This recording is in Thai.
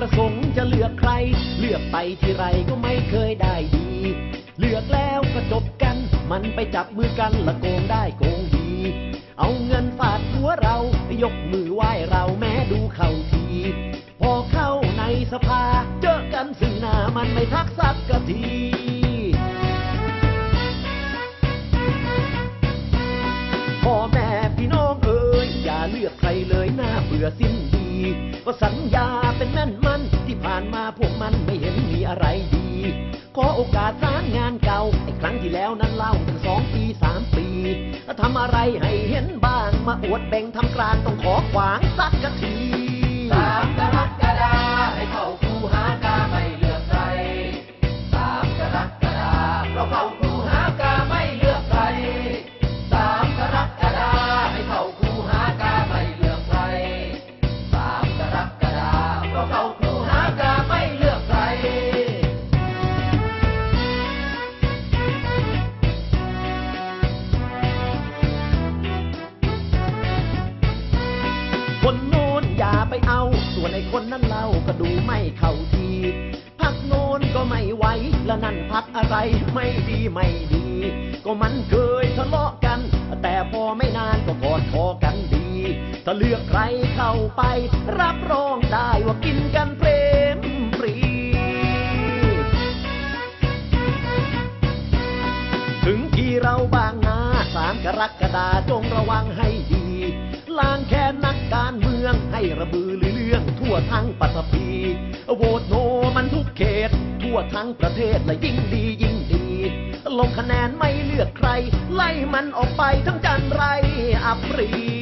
ประสงค์จะเลือกใคร เลือกไปที่ไรก็ไม่เคยได้ดี เลือกแล้วก็จบกัน มันไปจับมือกันละโกงได้โกงดี เอาเงินฟาดหัวเรา ยกมือไหว้เราแม้ดูเขาที พอเข้าในสภา เจอกันซึ่งหน้ามันไม่ทักสักกะทีพ่อแม่พี่น้องเอ๋ยอย่าเลือกใครเลยน่าเบื่อสิ้นดี ก็สัญญาเป็นแม่นมานมาพวกมันไม่เห็นมีอะไรดี ขอโอกาสร้างงานเก่าไอ้ครั้งที่แล้วนั้นเล่าตั้งสองปีสามปีทำอะไรให้เห็นบ้าง มาอวดแบ่งทำกลางต้องขอขวางสักกะทีสามกรกฎาให้เข้าคูหากาไม่เลือกใครสามกรกฎาเราเข้า ส่วนไอ้คนนั้นเล่าก็ดูไม่เข้าที พักโน้นก็ไม่ไหวและนั่นพักอะไรไม่ดีไม่ดี ก็มันเคยทะเลาะกัน แต่พอไม่นานก็กอดคอกันดี ถ้าเลือกใครเข้าไป รับรองได้ว่ากินกันเพลมปรีถึงที่เราบางนาสามกรกฎาจงระวังให้ดีล้างแค้นนักการเมือง ทั้งประเทศและยิ่งดียิ่งดี ลงคะแนนไม่เลือกใคร ไล่มันออกไปทั้งจันไรอับปรี